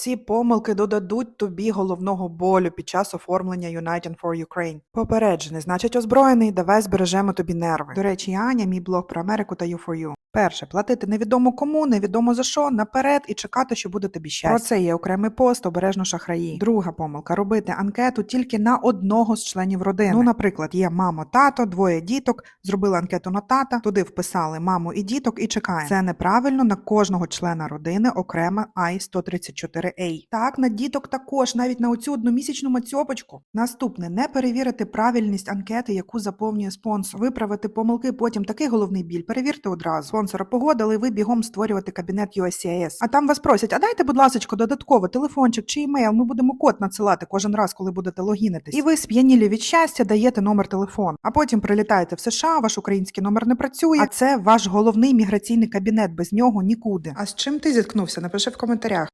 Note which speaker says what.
Speaker 1: Ці помилки додадуть тобі головного болю під час оформлення United for Ukraine. Попереджений, значить озброєний, давай збережемо тобі нерви. До речі, Аня, мій блог про Америку та U4U. Перше, платити невідомо кому, невідомо за що, наперед і чекати, що буде тобі щастя. Про це є окремий пост, обережно шахраї. Друга помилка робити анкету тільки на одного з членів родини. Ну, наприклад, є мамо, тато, двоє діток, зробили анкету на тата, туди вписали маму і діток і чекаємо. Це неправильно на кожного члена родини окрема I-134A. Так, на діток також, навіть на оцю одномісячну мацьопочку. Наступне не перевірити правильність анкети, яку заповнює спонсор. Виправити помилки потім такий головний біль. Перевірте одразу. Спонсора погодили, ви бігом створювати кабінет USCIS. А там вас просять, а дайте, будь ласка, додатково телефончик чи імейл. Ми будемо код надсилати кожен раз, коли будете логінитись. І ви сп'янілі від щастя даєте номер телефону. А потім прилітаєте в США, ваш український номер не працює. А це ваш головний міграційний кабінет. Без нього нікуди. А з чим ти зіткнувся? Напиши в коментарях.